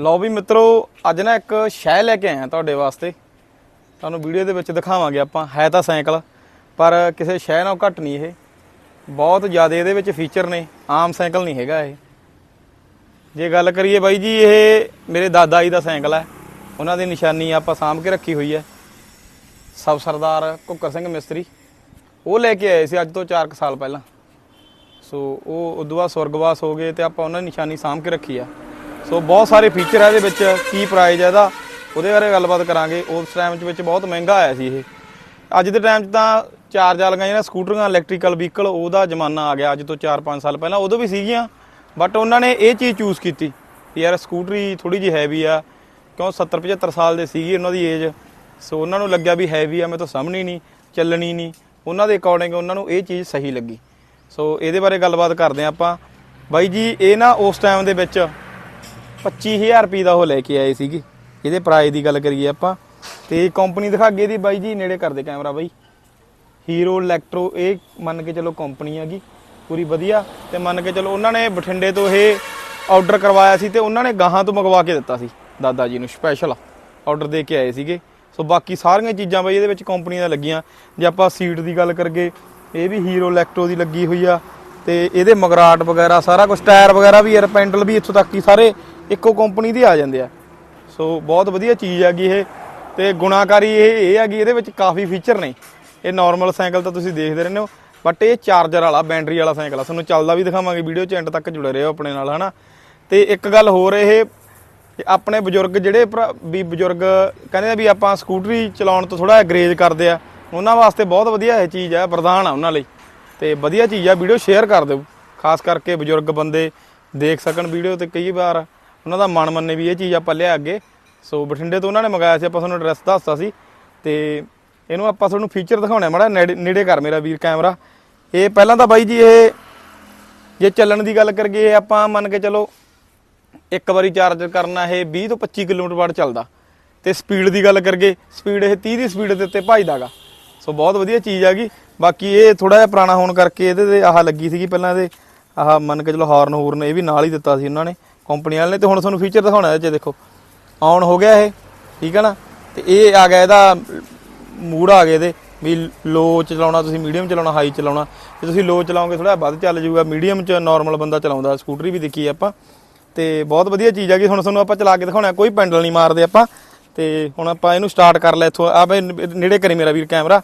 ਲਓ ਵੀ ਮਿੱਤਰੋ, ਅੱਜ ਨਾ ਇੱਕ ਸ਼ੈ ਲੈ ਕੇ ਆਇਆ ਤੁਹਾਡੇ ਵਾਸਤੇ। ਤੁਹਾਨੂੰ ਵੀਡੀਓ ਦੇ ਵਿੱਚ ਦਿਖਾਵਾਂਗੇ ਆਪਾਂ, ਹੈ ਤਾਂ ਸਾਈਕਲ, ਪਰ ਕਿਸੇ ਸ਼ੈ ਨਾਲੋਂ ਘੱਟ ਨਹੀਂ ਇਹ। ਬਹੁਤ ਜ਼ਿਆਦਾ ਇਹਦੇ ਵਿੱਚ ਫੀਚਰ ਨੇ, ਆਮ ਸਾਈਕਲ ਨਹੀਂ ਹੈਗਾ ਇਹ। ਜੇ ਗੱਲ ਕਰੀਏ ਬਾਈ ਜੀ, ਇਹ ਮੇਰੇ ਦਾਦਾ ਜੀ ਦਾ ਸਾਈਕਲ ਹੈ। ਉਹਨਾਂ ਦੀ ਨਿਸ਼ਾਨੀ ਆਪਾਂ ਸਾਂਭ ਕੇ ਰੱਖੀ ਹੋਈ ਹੈ। ਸਬ ਸਰਦਾਰ ਕੁੱਕਰ ਸਿੰਘ ਮਿਸਤਰੀ। ਉਹ ਲੈ ਕੇ ਆਏ ਸੀ ਅੱਜ ਤੋਂ 4 ਸਾਲ ਪਹਿਲਾਂ। ਸੋ ਉਹ, ਉਦੋਂ ਬਾਅਦ ਸਵਰਗਵਾਸ ਹੋ ਗਏ ਤੇ ਆਪਾਂ ਉਹਨਾਂ ਦੀ ਨਿਸ਼ਾਨੀ ਸਾਂਭ ਕੇ ਰੱਖੀ ਆ। ਸੋ ਬਹੁਤ ਸਾਰੇ ਫੀਚਰ ਆ ਇਹਦੇ ਵਿੱਚ, ਕੀ ਪ੍ਰਾਈਸ ਹੈ ਇਹਦਾ, ਉਹਦੇ ਬਾਰੇ ਗੱਲਬਾਤ ਕਰਾਂਗੇ। ਉਸ ਟਾਈਮ ਦੇ ਵਿੱਚ ਬਹੁਤ ਮਹਿੰਗਾ ਆਇਆ ਸੀ ਇਹ। ਅੱਜ ਦੇ ਟਾਈਮ 'ਚ ਤਾਂ ਚਾਰਜ ਵਾਲੀਆਂ ਜਿਹੜਾ ਸਕੂਟਰਾਂ ਇਲੈਕਟ੍ਰੀਕਲ ਵਹੀਕਲ ਉਹਦਾ ਜ਼ਮਾਨਾ ਆ ਗਿਆ ਅੱਜ ਤੋਂ 4-5 ਸਾਲ ਪਹਿਲਾਂ। ਉਦੋਂ ਵੀ ਸੀਗੀਆਂ ਬਟ ਉਹਨਾਂ ਨੇ ਇਹ ਚੀਜ਼ ਚੂਜ਼ ਕੀਤੀ ਵੀ ਯਾਰ ਸਕੂਟਰੀ ਥੋੜੀ ਜਿਹੀ ਹੈਵੀ ਆ, ਕਿਉਂ 70-75 ਸਾਲ ਦੇ ਸੀਗੀ ਉਹਨਾਂ ਦੀ ਏਜ ਸੋ ਉਹਨਾਂ ਨੂੰ ਲੱਗਿਆ ਵੀ ਹੈਵੀ ਆ, ਮੈਂ ਤਾਂ ਸਾਹਮਣੀ ਨਹੀਂ, ਚੱਲਣੀ ਨਹੀਂ। ਉਹਨਾਂ ਦੇ ਅਕੋਰਡਿੰਗ ਉਹਨਾਂ ਨੂੰ ਇਹ ਚੀਜ਼ ਸਹੀ ਲੱਗੀ। ਸੋ ਇਹਦੇ ਬਾਰੇ ਗੱਲਬਾਤ ਕਰਦੇ ਹਾਂ ਆਪਾਂ। ਬਾਈ ਜੀ, ਇਹ ਨਾ ਉਸ ਟਾਈਮ ਦੇ ਵਿੱਚ 25000 ਰੁਪਏ ਦਾ ਉਹ ਲੈ ਕੇ ਆਏ ਸੀਗੇ। ਇਹਦੇ ਪ੍ਰਾਈਸ ਦੀ ਗੱਲ ਕਰੀਏ ਆਪਾਂ। ਤੇ ਕੰਪਨੀ ਦਿਖਾ ਗਈ ਇਹਦੀ ਬਾਈ ਜੀ, ਨੇੜੇ ਕਰਦੇ ਕੈਮਰਾ ਬਾਈ। ਹੀਰੋ ਇਲੈਕਟ੍ਰੋ ਇਹ ਮੰਨ ਕੇ ਚਲੋ ਕੰਪਨੀ ਹੈਗੀ, ਪੂਰੀ ਵਧੀਆ। ਤੇ ਮੰਨ ਕੇ ਚਲੋ ਉਹਨਾਂ ਨੇ ਬਠਿੰਡੇ ਤੋਂ ਇਹ ਆਰਡਰ ਕਰਵਾਇਆ ਸੀ ਤੇ ਉਹਨਾਂ ਨੇ ਗਾਹਾਂ ਤੋਂ ਮੰਗਵਾ ਕੇ ਦਿੱਤਾ ਸੀ, ਦਾਦਾ ਜੀ ਨੂੰ ਸਪੈਸ਼ਲ ਆਰਡਰ ਦੇ ਕੇ ਆਏ ਸੀਗੇ। ਸੋ ਬਾਕੀ ਸਾਰੀਆਂ ਚੀਜ਼ਾਂ ਬਾਈ ਇਹਦੇ ਵਿੱਚ ਕੰਪਨੀ ਦਾ ਲੱਗੀਆਂ। ਜੇ ਆਪਾਂ ਸੀਟ ਦੀ ਗੱਲ ਕਰਗੇ ਇਹ ਵੀ ਹੀਰੋ ਇਲੈਕਟ੍ਰੋ ਦੀ ਲੱਗੀ ਹੋਈ ਆ। ਤੇ ਇਹਦੇ ਮਗਰਾਟ ਵਗੈਰਾ, ਸਾਰਾ ਕੁਝ ਟਾਇਰ ਵਗੈਰਾ ਵੀ ਯਾਰ ਪੈਂਡਲ ਵੀ ਇੱਥੋਂ ਤੱਕ ਹੀ ਸਾਰੇ ਇੱਕੋ ਕੰਪਨੀ ਦੇ ਆ ਜਾਂਦੇ ਆ। ਸੋ ਬਹੁਤ ਵਧੀਆ ਚੀਜ਼ ਹੈਗੀ ਇਹ ਤੇ ਗੁਣਾਕਾਰੀ ਇਹ ਇਹ ਹੈਗੀ ਇਹਦੇ ਵਿੱਚ ਕਾਫੀ ਫੀਚਰ ਨੇ। ਇਹ ਨਾਰਮਲ ਸਾਈਕਲ ਤਾਂ ਤੁਸੀਂ ਦੇਖਦੇ ਰਹਿੰਦੇ ਹੋ ਬਟ ਇਹ ਚਾਰਜਰ ਵਾਲਾ ਬੈਟਰੀ ਵਾਲਾ ਸਾਈਕਲ ਆ। ਤੁਹਾਨੂੰ ਚੱਲਦਾ ਵੀ ਦਿਖਾਵਾਂਗੇ ਵੀਡੀਓ ਚ ਐਂਡ ਤੱਕ ਜੁੜੇ ਰਹੋ ਆਪਣੇ ਨਾਲ, ਹਨਾ? ਤੇ ਇੱਕ ਗੱਲ ਹੋਰ ਇਹ ਆਪਣੇ ਬਜ਼ੁਰਗ ਜਿਹੜੇ ਭਰਾ- ਵੀ ਬਜ਼ੁਰਗ ਕਹਿੰਦੇ ਆ ਵੀ ਆਪਾਂ ਸਕੂਟਰੀ ਚਲਾਉਣ ਤੋਂ ਥੋੜਾ ਗਰੇਜ ਕਰਦੇ ਆ। ਉਹਨਾਂ ਵਾਸਤੇ ਬਹੁਤ ਵਧੀਆ ਇਹ ਚੀਜ਼ ਆ, ਵਰਦਾਨ ਆ ਉਹਨਾਂ ਲਈ। ਤੇ ਵਧੀਆ ਚੀਜ਼ ਆ ਵੀਡੀਓ ਸ਼ੇਅਰ ਕਰ ਦਿਓ। ਖਾਸ ਕਰਕੇ ਬਜ਼ੁਰਗ ਬੰਦੇ ਦੇਖ ਸਕਣ ਵੀਡੀਓ ਤੇ ਕਈ ਵਾਰ ਉਹਨਾਂ ਦਾ ਮਨ ਮੰਨੇ ਵੀ ਇਹ ਚੀਜ਼ ਆਪਾਂ ਲਿਆ ਅੱਗੇ। ਸੋ ਬਠਿੰਡੇ ਤੋਂ ਉਹਨਾਂ ਨੇ ਮੰਗਾਇਆ ਸੀ, ਆਪਾਂ ਤੁਹਾਨੂੰ ਐਡਰੈਸ ਦੱਸਤਾ ਸੀ। ਤੇ ਇਹਨੂੰ ਆਪਾਂ ਤੁਹਾਨੂੰ ਫੀਚਰ ਦਿਖਾਉਣਾ ਮਾੜਾ ਨੇੜੇ ਨੇੜੇ ਕਰ ਮੇਰਾ ਵੀਰ ਕੈਮਰਾ ਇਹ ਪਹਿਲਾਂ ਤਾਂ ਬਾਈ ਜੀ ਇਹ ਜੇ ਚੱਲਣ ਦੀ ਗੱਲ ਕਰੀਏ ਆਪਾਂ ਮੰਨ ਕੇ ਚਲੋ ਇੱਕ ਵਾਰੀ ਚਾਰਜ ਕਰਨਾ, ਇਹ 20 ਤੋਂ 25 ਕਿਲੋਮੀਟਰ ਬਾਅਦ ਚੱਲਦਾ। ਤੇ ਸਪੀਡ ਦੀ ਗੱਲ ਕਰੀਏ ਸਪੀਡ ਇਹ 30 ਦੀ ਸਪੀਡ ਦੇ ਉੱਤੇ ਭਜਦਾਗਾ ਸੋ ਬਹੁਤ ਵਧੀਆ ਚੀਜ਼ ਹੈਗੀ ਬਾਕੀ ਇਹ ਥੋੜਾ ਜਿਹਾ ਪੁਰਾਣਾ ਹੋਣ ਕਰਕੇ ਇਹਦੇ ਤੇ ਆਹ ਲੱਗੀ ਸੀਗੀ ਪਹਿਲਾਂ ਇਹਦੇ, ਆਹ ਮੰਨ ਕੇ ਚਲੋ ਹਾਰਨ ਹੂਰਨ ਇਹ ਵੀ ਨਾਲ ਹੀ ਦਿੱਤਾ ਸੀ ਉਹਨਾਂ ਨੇ। ਕੰਪਨੀ ਵਾਲੇ ਨੇ ਤੇ ਹੁਣ ਤੁਹਾਨੂੰ ਫੀਚਰ ਦਿਖਾਉਣਾ ਇਹਦੇ 'ਚ, ਦੇਖੋ। ਆਨ ਹੋ ਗਿਆ ਇਹ, ਠੀਕ ਹੈ ਨਾ? ਤੇ ਇਹ ਆ ਗਿਆ ਇਹਦਾ ਮੂਡ ਆ ਗਿਆ ਇਹਦੇ, ਵੀ ਲੋ ਚਲਾਉਣਾ, ਤੁਸੀਂ ਮੀਡੀਅਮ ਚਲਾਉਣਾ ਹਾਈ ਚਲਾਉਣਾ। ਜੇ ਤੁਸੀਂ ਲੋ ਚਲਾਓਗੇ ਥੋੜਾ ਵੱਧ ਚੱਲ ਜਾਊਗਾ। ਮੀਡੀਅਮ ਚ ਨਾਰਮਲ ਬੰਦਾ ਚਲਾਉਂਦਾ ਸਕੂਟਰੀ ਵੀ ਦੇਖੀ ਆਪਾਂ। ਤੇ ਬਹੁਤ ਵਧੀਆ ਚੀਜ਼ ਹੈਗੀ ਹੁਣ ਤੁਹਾਨੂੰ ਆਪਾਂ ਚਲਾ ਕੇ ਦਿਖਾਉਣਾ, ਕੋਈ ਪੈਂਡਲ ਨਹੀਂ ਮਾਰਦੇ ਆਪਾਂ। ਤੇ ਹੁਣ ਆਪਾਂ ਇਹਨੂੰ ਸਟਾਰਟ ਕਰ ਲਿਆ ਇੱਥੋਂ ਆ ਬਈ ਨੇੜੇ ਕਰੀ ਮੇਰਾ ਵੀਰ ਕੈਮਰਾ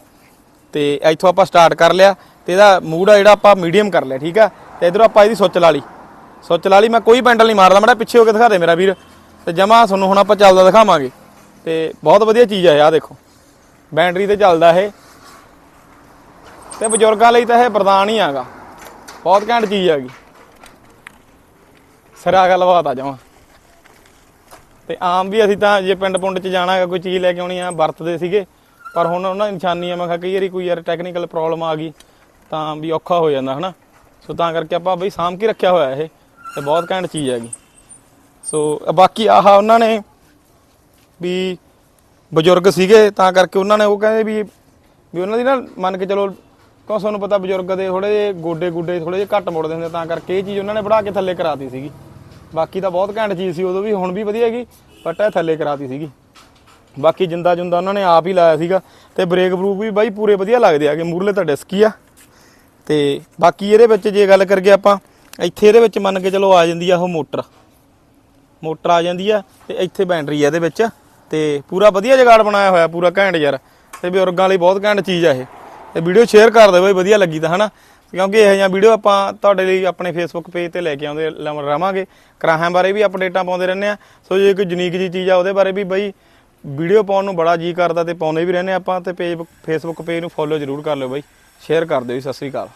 ਤੇ ਇੱਥੋਂ ਆਪਾਂ ਸਟਾਰਟ ਕਰ ਲਿਆ, ਤੇ ਇਹਦਾ ਮੂਡ ਆ ਜਿਹੜਾ ਆਪਾਂ ਮੀਡੀਅਮ ਕਰ ਲਿਆ, ਠੀਕ ਆ? ਤੇ ਇਧਰੋਂ ਆਪਾਂ ਇਹਦੀ ਸੁੱਚ ਲਾ ਲਈ। ਸੁੱਚ ਲਾ ਲਈ, ਮੈਂ ਕੋਈ ਪੈਂਡਲ ਨਹੀਂ ਮਾਰਦਾ, ਮੜਾ ਪਿੱਛੇ ਹੋ ਕੇ ਦਿਖਾ ਦੇ ਮੇਰਾ ਵੀਰ। ਤੇ ਜਮਾ ਤੁਹਾਨੂੰ ਹੁਣ ਆਪਾਂ ਚੱਲਦਾ ਦਿਖਾਵਾਂਗੇ। ਤੇ ਬਹੁਤ ਵਧੀਆ ਚੀਜ਼ ਆ ਆਹ ਦੇਖੋ। ਬੈਟਰੀ ਤੇ ਚੱਲਦਾ ਇਹ। ਤੇ ਬਜ਼ੁਰਗਾਂ ਲਈ ਤਾਂ ਇਹ ਵਰਦਾਨ ਹੀ ਆਗਾ। ਬਹੁਤ ਘੈਂਟ ਚੀਜ਼ ਹੈਗੀ ਸਿਰਾ ਗੱਲਬਾਤ ਆ ਜਾਵਾਂ ਤੇ ਆਮ ਵੀ ਅਸੀਂ ਤਾਂ ਜੇ ਪਿੰਡ ਪੁੰਡ ਚ ਜਾਣਾ ਹੈਗਾ, ਕੋਈ ਚੀਜ਼ ਲੈ ਕੇ ਆਉਣੀ ਆ, ਵਰਤਦੇ ਸੀਗੇ। ਪਰ ਹੁਣ ਉਹਨਾਂ ਦੀ ਨਿਸ਼ਾਨੀ ਆ ਮੈਂ ਕਿਹਾ ਕਈ ਵਾਰੀ ਕੋਈ ਯਾਰ ਟੈਕਨੀਕਲ ਪ੍ਰੋਬਲਮ ਆ ਗਈ, ਤਾਂ ਵੀ ਔਖਾ ਹੋ ਜਾਂਦਾ, ਹਨਾ? ਸੋ ਤਾਂ ਕਰਕੇ ਆਪਾਂ ਬਈ ਸਾਂਭ ਕੇ ਰੱਖਿਆ ਹੋਇਆ ਇਹ। ਤੇ ਬਹੁਤ ਘੈਂਟ ਚੀਜ਼ ਹੈਗੀ। ਸੋ ਬਾਕੀ ਆਹ ਉਹਨਾਂ ਨੇ ਵੀ ਬਜ਼ੁਰਗ ਸੀਗੇ, ਤਾਂ ਕਰਕੇ ਉਹਨਾਂ ਨੇ ਉਹ ਕਹਿੰਦੇ ਵੀ ਵੀ ਉਹਨਾਂ ਦੀ ਨਾ ਮੰਨ ਕੇ ਚਲੋ, ਕਿਉਂ ਤੁਹਾਨੂੰ ਪਤਾ ਬਜ਼ੁਰਗ ਦੇ ਥੋੜੇ ਜਿਹੇ ਗੋਡੇ ਗੁੱਡੇ ਥੋੜੇ ਜਿਹੇ ਘੱਟ ਮੁੜਦੇ ਹੁੰਦੇ ਤਾਂ ਕਰਕੇ ਇਹ ਚੀਜ਼ ਉਹਨਾਂ ਨੇ ਵੜਾ ਕੇ ਥੱਲੇ ਕਰਾਤੀ ਸੀਗੀ। ਬਾਕੀ ਤਾਂ ਬਹੁਤ ਘੈਂਟ ਚੀਜ਼ ਸੀ, ਉਦੋਂ ਵੀ ਹੁਣ ਵੀ ਵਧੀਆ ਹੈਗੀ, ਬਟ ਇਹ ਥੱਲੇ ਕਰਾਤੀ ਸੀਗੀ। ਬਾਕੀ ਜਿੰਦਾ ਜੁੰਦਾ ਉਹਨਾਂ ਨੇ ਆਪ ਹੀ ਲਾਇਆ ਸੀਗਾ, ਤੇ ਬ੍ਰੇਕ ਬਰੂਕ ਵੀ ਬਾਈ ਪੂਰੇ ਵਧੀਆ ਲੱਗਦੇ ਆਗੇ ਮੂਰਲੇ ਤਾਂ ਡਿਸਕੀ ਆ। ਤੇ ਬਾਕੀ ਇਹਦੇ ਵਿੱਚ ਜੇ ਗੱਲ ਕਰਗੇ ਆਪਾਂ ਇੱਥੇ ਇਹਦੇ ਵਿੱਚ ਮੰਨ ਕੇ ਚਲੋ ਆ ਜਾਂਦੀ ਆ ਉਹ ਮੋਟਰ। ਮੋਟਰ ਆ ਜਾਂਦੀ ਆ ਤੇ ਇੱਥੇ ਬੈਟਰੀ ਆ ਇਹਦੇ ਵਿੱਚ ਤੇ ਪੂਰਾ ਵਧੀਆ ਜਗਾੜ ਬਣਾਇਆ ਹੋਇਆ, ਪੂਰਾ ਘੈਂਟ ਯਾਰ। ਤੇ ਬਜ਼ੁਰਗਾਂ ਲਈ ਬਹੁਤ ਘੈਂਟ ਚੀਜ਼ ਆ ਇਹ। ਤੇ ਵੀਡੀਓ ਸ਼ੇਅਰ ਕਰ ਦਿਓ ਬਈ, ਵਧੀਆ ਲੱਗੀ ਤਾਂ, ਹਨਾ? ਕਿਉਂਕਿ ਇਹੋ ਜਿਹੀਆਂ ਵੀਡੀਓ ਆਪਾਂ ਤੁਹਾਡੇ ਲਈ ਆਪਣੇ ਫੇਸਬੁੱਕ ਪੇਜ ਤੇ ਲੈ ਕੇ ਆਉਂਦੇ ਲ- ਰਵਾਂਗੇ। ਕਰਾਹਾਂ ਬਾਰੇ ਵੀ ਅਪਡੇਟਾਂ ਪਾਉਂਦੇ ਰਹਿੰਦੇ ਆ ਸੋ ਜੇ ਕੋਈ ਯੂਨੀਕ ਜੀ ਚੀਜ਼ ਆ, ਉਹਦੇ ਬਾਰੇ ਵੀ ਬਈ ਵੀਡੀਓ ਪਾਉਣ ਨੂੰ ਬੜਾ ਜੀ ਕਰਦਾ ਤੇ ਪਾਉਂਦੇ ਵੀ ਰਹਿੰਦੇ ਆਪਾਂ ਤੇ ਪੇਜ ਫੇਸਬੁੱਕ ਪੇਜ ਨੂੰ ਫੋਲੋ ਜ਼ਰੂਰ ਕਰ ਲਿਓ ਬਾਈ। ਸ਼ੇਅਰ ਕਰ ਦਿਓ ਜੀ, ਸਤਿ ਸ੍ਰੀ ਅਕਾਲ।